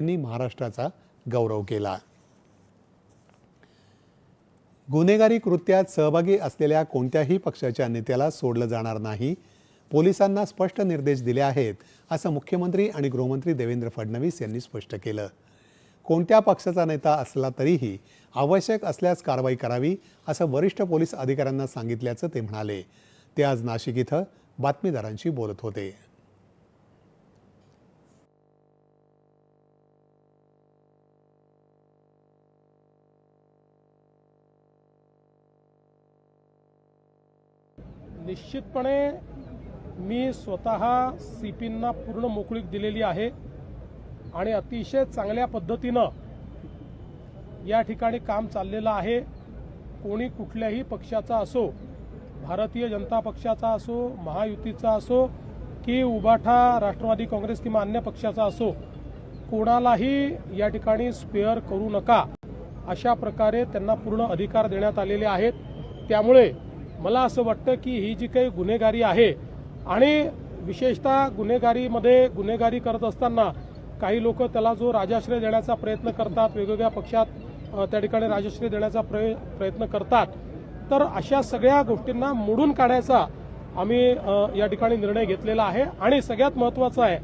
यांनी महाराष्ट्राचा गौरव केला. गुन्हेगारी कृत्यात सहभागी असलेल्या कोणत्याही पक्षाच्या नेत्याला सोडलं जाणार नाही. पोलिसांना स्पष्ट निर्देश दिले आहेत असं मुख्यमंत्री आणि गृहमंत्री देवेंद्र फडणवीस यांनी स्पष्ट केलं. कोणत्या पक्षाचा नेता असला तरीही आवश्यक असल्यास कारवाई करावी असं वरिष्ठ पोलीस अधिकाऱ्यांना सांगितल्याचं ते म्हणाले. ते आज नाशिक इथं बातमीदारांशी बोलत होते. निश्चितपणे मी स्वतः सी पींना पूर्ण मोकळीक दिलेली आहे आणि अतिशय चांगल्या पद्धतीनं या ठिकाणी काम चाललेलं आहे. कोणी कुठल्याही पक्षाचा असो भारतीय जनता पक्षाचा असो महायुतीचा असो की उबाठा राष्ट्रवादी काँग्रेस किंवा अन्य पक्षाचा असो कोणालाही या ठिकाणी स्पेअर करू नका. अशा प्रकारे त्यांना पूर्ण अधिकार देण्यात आलेले आहेत. त्यामुळे मला असं वाटतं की ही जी काही गुन्हेगारी आहे आणि विशेषतः गुन्हेगारीमध्ये गुन्हेगारी करत असताना काही लोक त्याला जो राजाश्रय देण्याचा प्रयत्न करतात वेगवेगळ्या पक्षात त्या ठिकाणी राजश्रय देण्याचा प्रय प्रयत्न करतात. तर अशा सगळ्या गोष्टींना मोडून काढायचा आम्ही या ठिकाणी निर्णय घेतलेला आहे. आणि सगळ्यात महत्त्वाचं आहे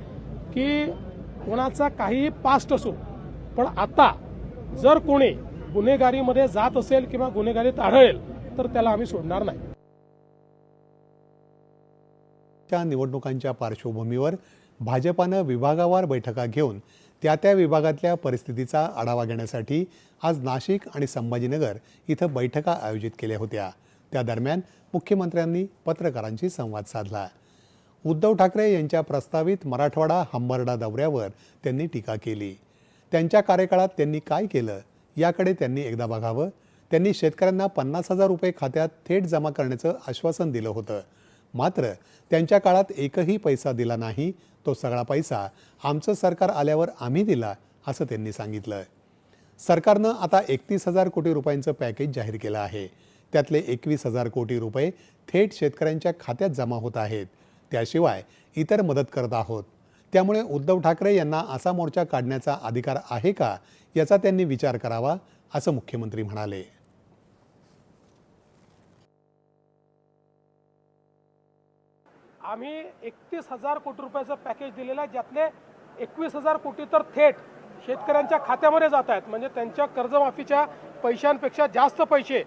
की कोणाचा काहीही पास्ट असो पण आता जर कोणी गुन्हेगारीमध्ये जात असेल किंवा गुन्हेगारीत आढळेल तर त्याला आम्ही सोडणार नाही. च्या निवडणुकांच्या पार्श्वभूमीवर भाजपानं विभागावार बैठका घेऊन त्या त्या विभागातल्या परिस्थितीचा आढावा घेण्यासाठी आज नाशिक आणि संभाजीनगर इथं बैठका आयोजित केल्या होत्या. त्या दरम्यान मुख्यमंत्र्यांनी पत्रकारांशी संवाद साधला. उद्धव ठाकरे यांच्या प्रस्तावित मराठवाडा हंबरडा दौऱ्यावर त्यांनी टीका केली. त्यांच्या कार्यकाळात त्यांनी काय केलं? याकडे त्यांनी एकदा बघावं. त्यांनी शेतकऱ्यांना पन्नास हजार रुपये खात्यात थेट जमा करण्याचं आश्वासन दिलं होतं. मात्र त्यांच्या काळात एकही पैसा दिला नाही तो सगळा पैसा आमचं सरकार आल्यावर आम्ही दिला असं त्यांनी सांगितलं. सरकारनं आता एकतीस हजार कोटी रुपयांचं पॅकेज जाहीर केलं आहे. त्यातले एकवीस हजार कोटी रुपये थेट शेतकऱ्यांच्या खात्यात जमा होत आहेत. त्याशिवाय इतर मदत करत आहोत. त्यामुळे उद्धव ठाकरे यांना असा मोर्चा काढण्याचा अधिकार आहे का याचा त्यांनी विचार करावा असं मुख्यमंत्री म्हणाले. आम्ही एकतीस हजार कोटी रुपयाचं पॅकेज दिलेलं आहे ज्यातले एकवीस हजार कोटी तर थेट शेतकऱ्यांच्या खात्यामध्ये जात आहेत. म्हणजे त्यांच्या कर्जमाफीच्या पैशांपेक्षा जास्त पैसे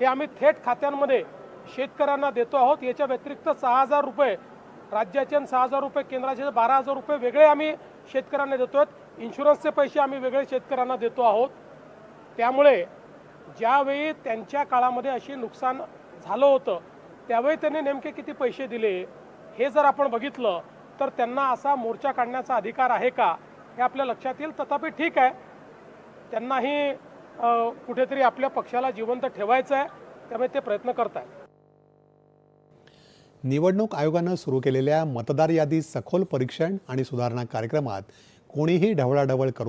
हे आम्ही थेट खात्यांमध्ये शेतकऱ्यांना देतो आहोत. याच्या व्यतिरिक्त सहा हजार रुपये राज्याचे आणि सहा हजार रुपये केंद्राचे बारा हजार रुपये वेगळे आम्ही शेतकऱ्यांना देतो आहेत. इन्शुरन्सचे पैसे आम्ही वेगळे शेतकऱ्यांना देतो आहोत. त्यामुळे ज्यावेळी त्यांच्या काळामध्ये अशी नुकसान झालं होतं त्यावेळी त्यांनी नेमके किती पैसे दिले? हे जर आपण बघितलं तर त्यांना असा मोर्चा काढण्याचा अधिकार आहे का हे आपल्या लक्षात येईल. तथापि ठीक आहे. त्यांनाही कुठेतरी आपल्या पक्षाला जिवंत ठेवायचं आहे त्यामुळे ते प्रयत्न करत आहेत निवडणूक आयोगानं सुरू केलेल्या मतदार यादी सखोल परीक्षण आणि सुधारणा कार्यक्रमात कोणीही ढवळाढवळ करू नये